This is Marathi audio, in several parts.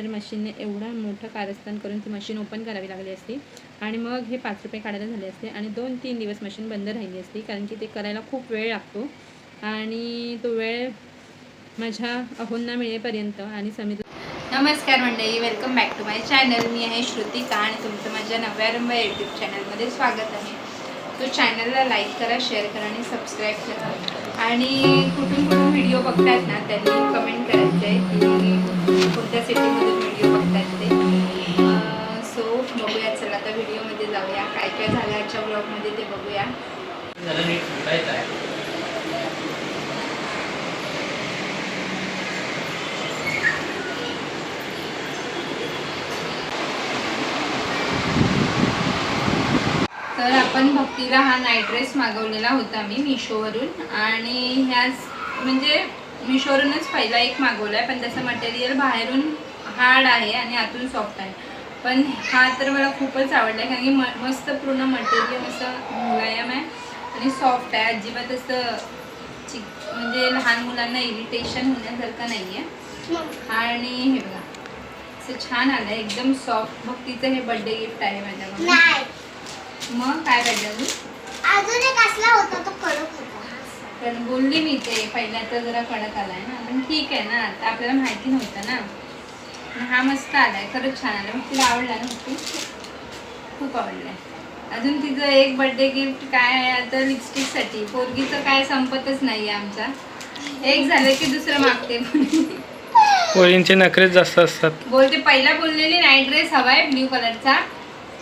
तर मशीनने एवढं मोठं कारस्थान करून ती मशीन ओपन करावी लागली असती. आणि मग हे पाच रुपये काढायला झाले असते. आणि दोन तीन दिवस मशीन बंद राहिली असती कारण की ते करायला खूप वेळ लागतो. आणि तो वेळ माझ्या अहोंना मिळेपर्यंत आणि समित नमस्कार मंडळी welcome back to my channel मी आहे श्रुतिका आणि तुमचं माझ्या नव्या रंभ यूट्यूब चॅनलमध्ये स्वागत आहे. तो चॅनलला लाईक करा शेअर करा आणि सबस्क्राईब करा. आणि कुठून कुठून व्हिडिओ बघतात ना त्यांनी कमेंट करायचे आहे की कोणत्या सिटीमधून व्हिडिओ बघतायत ते? सो बघूया चला आता व्हिडिओमध्ये जाऊया. काय काय झालं आजच्या ब्लॉगमध्ये ते बघूया. तर आपण भक्तीला हा नाईट ड्रेस मागवलेला होता मी मिशोवरून आणि ह्याच म्हणजे मिशोवरूनच पहिला एक मागवला आहे पण त्याचं मटेरियल बाहेरून हार्ड आहे आणि आतून सॉफ्ट आहे. पण हा तर मला खूपच आवडला आहे कारण की म मस्त पूर्ण मटेरियल असं मुलायम आहे आणि सॉफ्ट आहे. अजिबात असं चिक म्हणजे लहान मुलांना इरिटेशन होण्यासारखं नाही आहे आणि हे बघा असं छान आलं आहे एकदम सॉफ्ट भक्तीचं हे बड्डे गिफ्ट आहे माझ्याकडून नाही. मग काय पाहिजे अजून? अजून एक असला होता तो कडक होता. पण बोलली मी ते पहिल्याचा जरा कडक आलाय ना. पण ठीक आहे ना आता आपल्याला माहिती नव्हतं ना. हा मस्त आलाय खरंच छान आलाय. मग तिला आवडला ना ती? खूप आवडलाय. अजून तिचं एक बर्थडे गिफ्ट काय आहे आता लिपस्टिकसाठी पोरगीचं काय संपतच नाही आहे आमचा एक झालं की दुसरं मागते पोरींचे नखरेच जास्त असतात. बोलते पहिला बोललेली नाईट ड्रेस हवाय ब्ल्यू कलरचा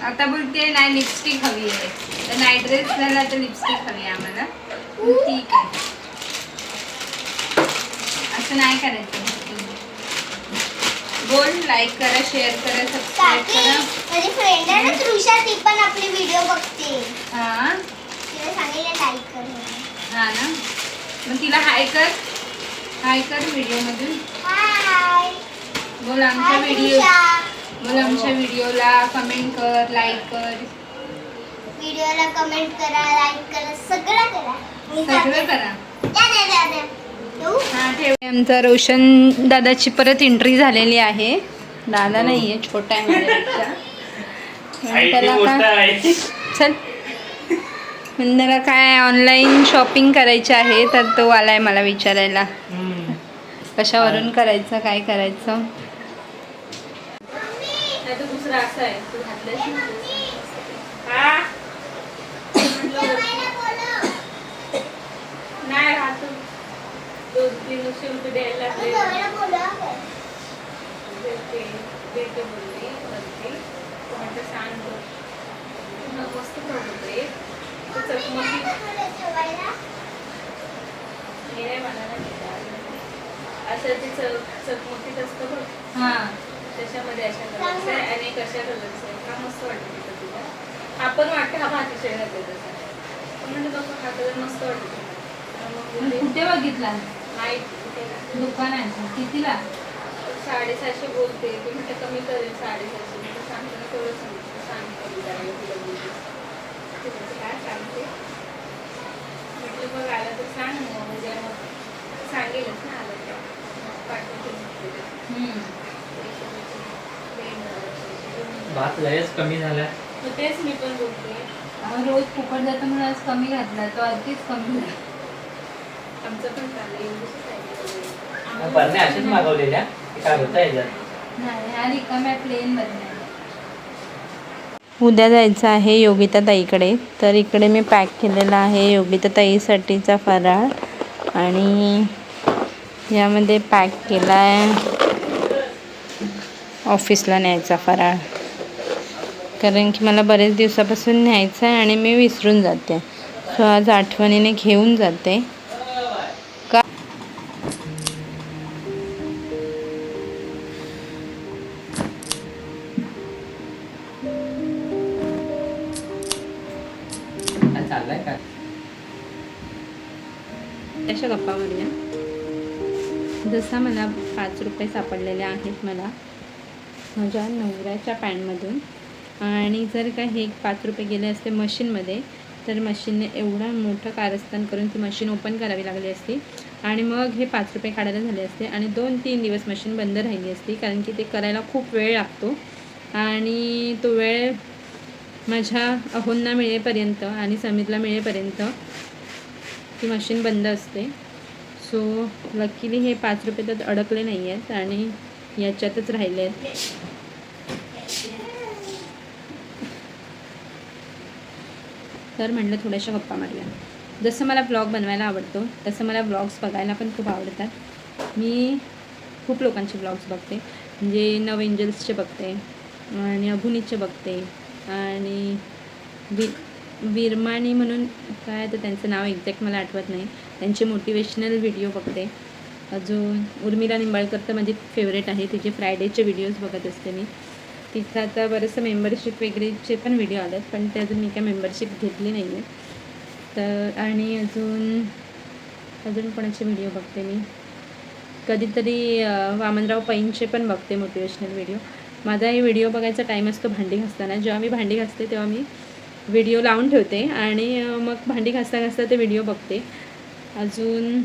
आता बोलते नाही लिपस्टिक हवी आहे. तर नाईट ड्रेस झाला तर लिपस्टिक हवी आहे आम्हाला. ठीक आहे. असं नाही करायचं. बोल लाईक करा शेअर करा सबस्क्राईब करा. माझी फ्रेंड आहे ना तृषा ती पण आपली व्हिडिओ बघते. हा. तिला सांगितलं लाईक कर म्हणून. हा ना. मग तिला हाय कर. हाय कर व्हिडिओमधून हाय बोल आमच्या व्हिडिओ बोल आमच्या व्हिडिओला कमेंट कर लाईक कर. व्हिडिओला कमेंट करा लाईक करा सगळं करा? हा ठेव. आमचा रोशन दादाची परत एंट्री झालेली आहे. दादा नाहीये छोटा आहे माझ्यापेक्षा त्याला काय चल. त्याला काय ऑनलाईन शॉपिंग करायची आहे तर तो आलाय मला विचारायला. कशावरून करायचं काय करायचं? दुसरं असं आहे तू नाही राहतो तीनशे रुपये द्यायला लागले. देते देते बोलली वरती म्हटलं सांग बघ. मग मस्त प्रॉडक्ट आहे तो चकमकी? हे नाही मला. असं ते चक चकमकीत असतं बघ हां त्याच्यामध्ये अशा कलरचं आहे आणि एक अशा कलरचं आहे का मस्त वाटतं तिथं तुला आपण वाटतं हा भाती शेळ घातले तसा पण म्हणजे बघ हा कलर मस्त वाटतो कुठे बघितला नाही कुठे नाही. दुकान आहे कितीला? साडेसातशे बोलते. ते म्हटलं कमी करेल साडेसातशे म्हटलं सांगताना तेवढं सांगितलं सांग कमी करायला तुला बोलते ते म्हणते, काय सांगते? म्हटलं बघ आलं तर सांग मग उद्या मग सांगेलच ना आलं तर. पाठवते. भात लयच कमी झाला. तेच मी पण बोलते. रोज फुकट जातं म्हणून आज कमी घातला तो अगदीच कमी झाला. आमचं पण चाललंय. एवढंच आहे. बरण्या असेच मागवलेल्या. ते काय होतं याच्यात? नाही हा रिकाम्या प्लेन बदल्या उद्या जायचं आहे योगिता ताईकडे. तर इकडे मी पॅक केलेला आहे योगिता ताईसाठीचा फराळ. आणि यामध्ये पॅक केला आहे ऑफिसला न्यायचा फराळ. कारण की मला बरेच दिवसापासून न्यायचं आहे आणि मी विसरून जाते. सो आज आठवणीने घेऊन जाते. अशा गप्पा मारूया. जसा मला पाच रुपये सापडलेले आहेत मला माझ्या नवऱ्याच्या पॅन्टमधून. आणि जर का हे पाच रुपये गेले असते मशीनमध्ये तर मशीनने एवढं मोठं कारस्थान करून ती मशीन ओपन करावी लागली असती. आणि मग हे पाच रुपये काढायला झाले असते आणि दोन तीन दिवस मशीन बंद राहिली असती कारण की ते करायला खूप वेळ लागतो. आणि तो वेळ माझ्या अहोंना मिळेपर्यंत आणि समीरला मिळेपर्यंत ती मशीन बंद असते. सो लकीली हे पाच रुपये त्यात अडकले नाही आहेत आणि याच्यातच राहिले आहेत. तर म्हणलं थोड्याशा गप्पा मारूया. जसं मला ब्लॉग बनवायला आवडतो तसं मला ब्लॉग्स बघायला पण खूप आवडतात. मी खूप लोकांचे ब्लॉग्स बघते. म्हणजे नव एंजल्सचे बघते आणि अभुनीचे बघते आणि वि विरमाणी म्हणून काय तर त्यांचं नाव एक्झॅक्ट मला आठवत नाही. त्यांचे मोटिवेशनल व्हिडिओ बघते. अजून उर्मिला निंबाळकर तर माझी फेवरेट आहे. तिचे फ्रायडेचे व्हिडिओज बघत असते मी. तिथं आता बरंचसं मेंबरशिप वगैरेचे पण व्हिडिओ आलेत पण ते अजून मी काय मेंबरशिप घेतली नाही आहे तर आणि अजून अजून कोणाचे व्हिडिओ बघते मी? कधीतरी वामनराव पैंचे पण बघते मोटिवेशनल व्हिडिओ माझा हे व्हिडिओ बघायचा टाईम असतो भांडी घासताना. जेव्हा मी भांडी घासते तेव्हा मी व्हिडिओ लावून ठेवते आणि मग भांडी घासता घासता ते व्हिडिओ बघते. अजून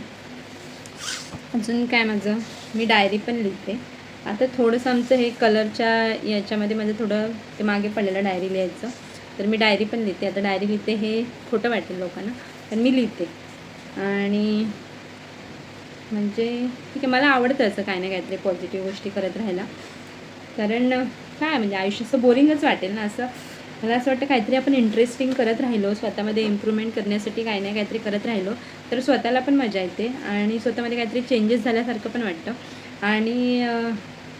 अजून काय माझं? मी डायरी पण लिहिते. आता थोडंसं आमचं हे कलरच्या याच्यामध्ये माझं थोडं ते मागे पडलेलं डायरी लिहायचं. तर मी डायरी पण लिहिते. आता डायरी लिहिते हे खोटं वाटेल लोकांना पण मी लिहिते. आणि म्हणजे ठीक आहे मला आवडतं असं काय ना काहीतरी पॉझिटिव्ह गोष्टी करत राहायला. कारण काय म्हणजे आयुष्य असं बोरिंगच वाटेल ना असं. मला असं वाटतं काहीतरी आपण इंटरेस्टिंग करत राहिलो स्वतःमध्ये इम्प्रूव्हमेंट करण्यासाठी काही नाही काहीतरी करत राहिलो तर स्वतःला पण मजा येते आणि स्वतःमध्ये काहीतरी चेंजेस झाल्यासारखं पण वाटतं. आणि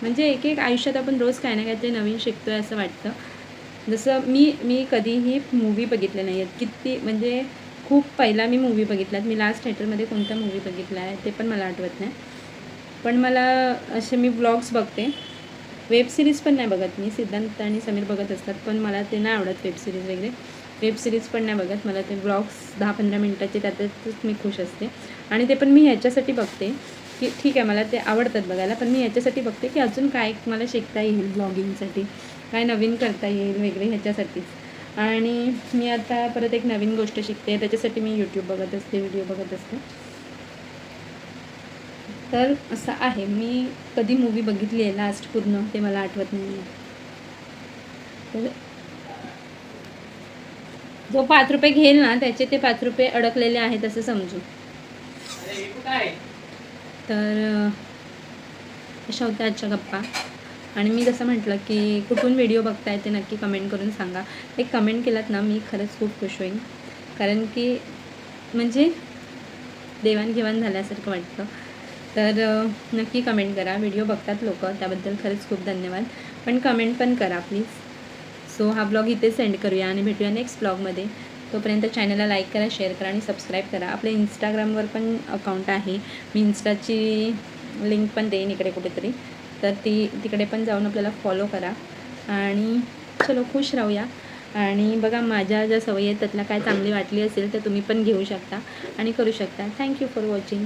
म्हणजे एक एक आयुष्यात आपण रोज काही ना काहीतरी नवीन शिकतो आहे असं वाटतं. जसं मी मी कधीही मूवी बघितले नाही आहेत किती म्हणजे खूप पहिला मी मूवी बघितलात मी लास्ट थिएटरमध्ये कोणता मूवी बघितला आहे ते पण मला आठवत नाही. पण मला असे मी ब्लॉग्स बघते. वेब सिरीज पण नाही बघत मी. सिद्धांत आणि समीर बघत असतात पण मला ते नाही आवडत वेब सिरीज वगैरे. वेब सिरीज पण नाही बघत. मला ते ब्लॉग्स दहा पंधरा मिनटाचे त्यातच मी खुश असते. आणि ते पण मी ह्याच्यासाठी बघते की ठीक आहे मला ते आवडतात बघायला पण मी ह्याच्यासाठी बघते की अजून काय मला शिकता येईल ब्लॉगिंगसाठी काय नवीन करता येईल वगैरे ह्याच्यासाठीच आणि मी आता परत एक नवीन गोष्ट शिकते त्याच्यासाठी मी यूट्यूब बघत असते व्हिडिओ बघत असते. तर असं आहे. मी कधी मूवी बघितली आहे लास्ट पूर्ण ते मला आठवत नाही तर जो पाच रुपये घेईल ना त्याचे ते पाच रुपये अडकलेले आहेत असं समजू. तर अशा होत्या आजच्या गप्पा. आणि मी जसं म्हटलं की कुठून व्हिडिओ बघताय ते नक्की कमेंट करून सांगा. एक कमेंट केलात ना मी खरंच खूप खुश होईन. कारण की म्हणजे देवाणघेवाण झाल्यासारखं वाटतं. तर नक्की कमेंट करा. व्हिडिओ बघतात लोक. त्याबद्दल खरंच खूप धन्यवाद. पण कमेंट पण करा प्लीज सो हा ब्लॉग इथे सेंड करूया आणि भेटूया नेक्स्ट ब्लॉगमध्ये तोपर्यंत चॅनलला लाईक करा शेअर करा आणि सबस्क्राईब करा. आपल्या इंस्टाग्रामवर पण अकाउंट आहे. मी इन्स्टाची लिंक पण देईन इकडे कुठेतरी. तर ती तिकडे पण जाऊन आपल्याला फॉलो करा. आणि चलो खुश राहूया. आणि बघा माझ्या ज्या सवयी आहेत त्यातला काय चांगली वाटली असेल तर तुम्ही पण घेऊ शकता आणि करू शकता. Thank you for watching